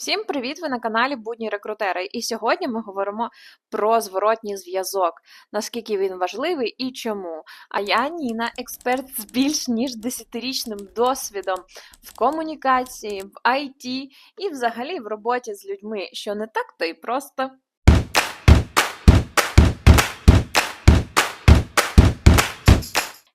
Всім привіт! Ви на каналі Будні рекрутери. І сьогодні ми говоримо про зворотній зв'язок, наскільки він важливий і чому. А я Ніна, експерт з більш ніж 10-річним досвідом в комунікації, в IT і взагалі в роботі з людьми, що не так то й просто.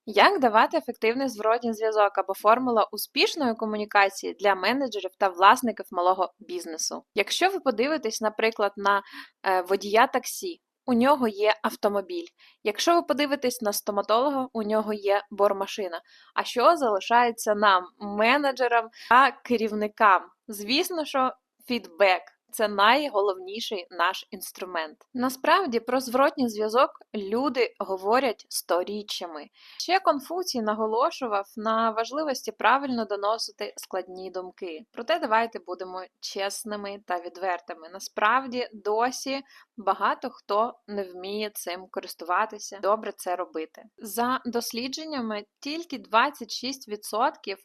Як давати ефективний зворотній зв'язок або формула успішної комунікації для менеджерів та власників малого бізнесу? Якщо ви подивитесь, наприклад, на е, водія таксі, у нього є автомобіль. Якщо ви подивитесь на стоматолога, у нього є бормашина. А що залишається нам, менеджерам та керівникам? Звісно, що фідбек. Це найголовніший наш інструмент. Насправді про зворотній зв'язок люди говорять сторіччями. Ще Конфуцій наголошував на важливості правильно доносити складні думки. Проте давайте будемо чесними та відвертими. Насправді досі багато хто не вміє цим користуватися, добре це робити. За дослідженнями, тільки 26%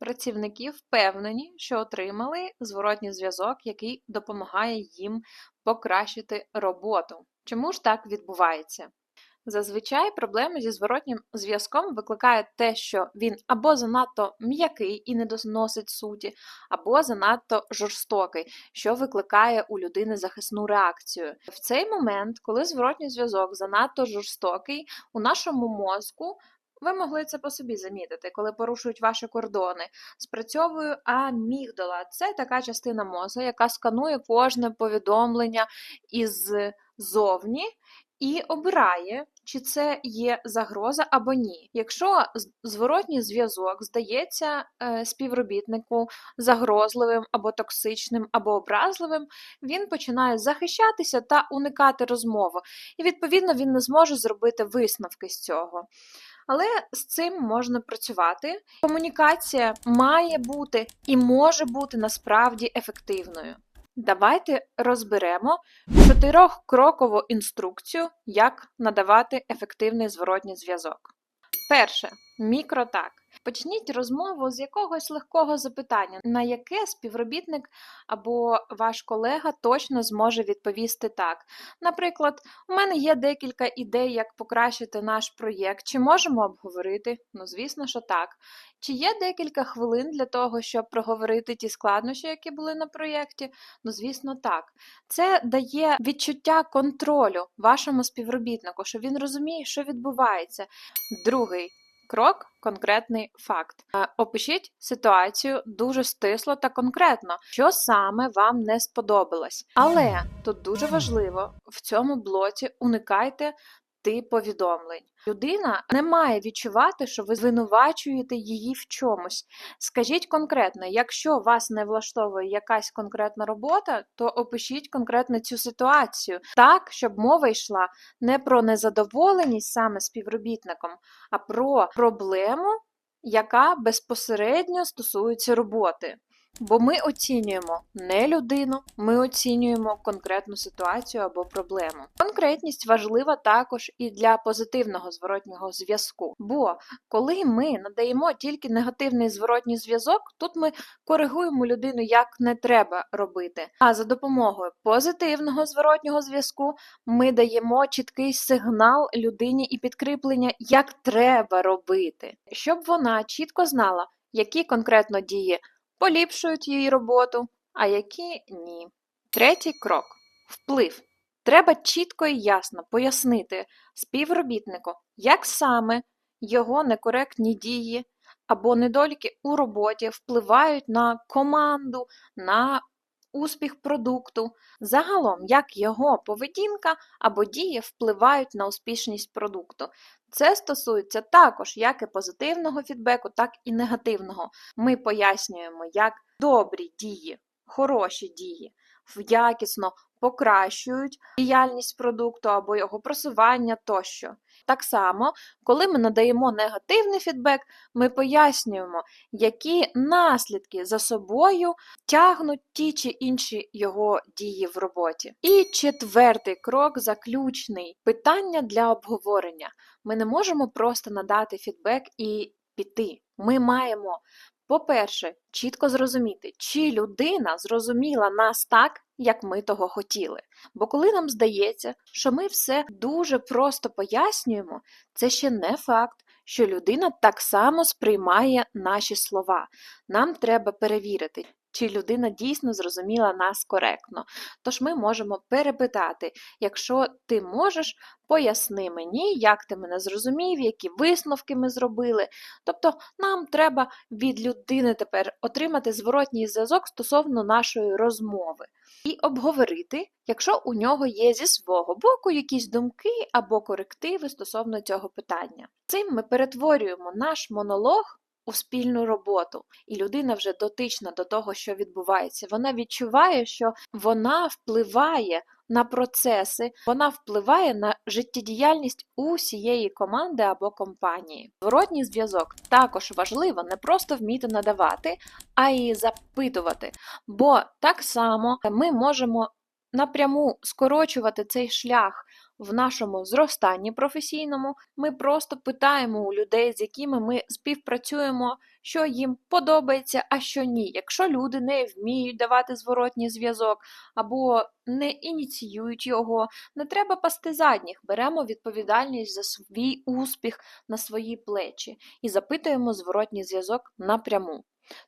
працівники впевнені, що отримали зворотній зв'язок, який допомагає їм покращити роботу. Чому ж так відбувається? Зазвичай проблеми зі зворотнім зв'язком викликає те, що він або занадто м'який і не доносить суті, або занадто жорстокий, що викликає у людини захисну реакцію. В цей момент, коли зворотній зв'язок занадто жорстокий, у нашому мозку ви могли це по собі замітити, коли порушують ваші кордони. Спрацьовує амігдала. Це така частина мозку, яка сканує кожне повідомлення із зовні і обирає, чи це є загроза або ні. Якщо зворотній зв'язок здається е, співробітнику загрозливим або токсичним, або образливим, він починає захищатися та уникати розмову, і відповідно він не зможе зробити висновки з цього. Але з цим можна працювати. Комунікація має бути і може бути насправді ефективною. Давайте розберемо чотирьохкрокову інструкцію, як надавати ефективний зворотній зв'язок. Перше мікротак. Почніть розмову з якогось легкого запитання, на яке співробітник або ваш колега точно зможе відповісти так. Наприклад, у мене є декілька ідей, як покращити наш проєкт. Чи можемо обговорити? Ну, звісно, що так. Чи є декілька хвилин для того, щоб проговорити ті складнощі, які були на проєкті? Ну, звісно, так. Це дає відчуття контролю вашому співробітнику, що він розуміє, що відбувається. Другий крок конкретний факт. Е, опишіть ситуацію дуже стисло та конкретно, що саме вам не сподобалось. Але тут дуже важливо в цьому блоці уникайте повідомлень. Людина не має відчувати, що ви звинувачуєте її в чомусь. Скажіть конкретно, якщо вас не влаштовує якась конкретна робота, то опишіть конкретно цю ситуацію так, щоб мова йшла не про незадоволеність саме співробітником, а про проблему, яка безпосередньо стосується роботи. Бо ми оцінюємо не людину, ми оцінюємо конкретну ситуацію або проблему. Конкретність важлива також і для позитивного зворотнього зв'язку. Бо коли ми надаємо тільки негативний зворотній зв'язок, тут ми коригуємо людину, як не треба робити. А за допомогою позитивного зворотнього зв'язку ми даємо чіткий сигнал людині і підкріплення, як треба робити, щоб вона чітко знала, які конкретно дії поліпшують її роботу, а які ні. Третій крок вплив. Треба чітко і ясно пояснити співробітнику, як саме його некоректні дії або недоліки у роботі впливають на команду, на успіх продукту, загалом, як його поведінка або дії впливають на успішність продукту. Це стосується також як і позитивного фідбеку, так і негативного. Ми пояснюємо, як добрі дії, хороші дії В якісно покращують діяльність продукту або його просування тощо. Так само, коли ми надаємо негативний фідбек, ми пояснюємо, які наслідки за собою тягнуть ті чи інші його дії в роботі. І четвертий крок заключний питання для обговорення. Ми не можемо просто надати фідбек і піти. Ми маємо По-перше, чітко зрозуміти, чи людина зрозуміла нас так, як ми того хотіли. Бо коли нам здається, що ми все дуже просто пояснюємо, це ще не факт, що людина так само сприймає наші слова. Нам треба перевірити, чи людина дійсно зрозуміла нас коректно. Тож ми можемо перепитати, якщо ти можеш, поясни мені, як ти мене зрозумів, які висновки ми зробили. Тобто нам треба від людини тепер отримати зворотній зв'язок стосовно нашої розмови і обговорити, якщо у нього є зі свого боку якісь думки або корективи стосовно цього питання. Цим ми перетворюємо наш монолог у спільну роботу, і людина вже дотична до того, що відбувається. Вона відчуває, що вона впливає на процеси, вона впливає на життєдіяльність усієї команди або компанії. Зворотній зв'язок також важливо не просто вміти надавати, а й запитувати. Бо так само ми можемо напряму скорочувати цей шлях в нашому зростанні професійному. Ми просто питаємо у людей, з якими ми співпрацюємо, що їм подобається, а що ні. Якщо люди не вміють давати зворотній зв'язок або не ініціюють його, не треба пасти задніх. Беремо відповідальність за свій успіх на свої плечі і запитуємо зворотній зв'язок напряму.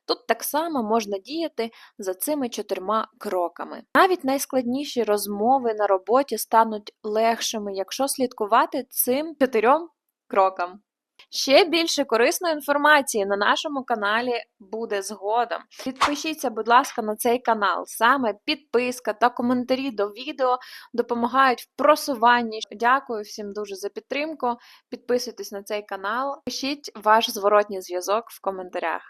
Тут так само можна діяти за цими чотирма кроками. Навіть найскладніші розмови на роботі стануть легшими, якщо слідкувати цим чотирьом крокам. Ще більше корисної інформації на нашому каналі буде згодом. Підпишіться, будь ласка, на цей канал. Саме підписка та коментарі до відео допомагають в просуванні. Дякую всім дуже за підтримку. Підписуйтесь на цей канал, пишіть ваш зворотній зв'язок в коментарях.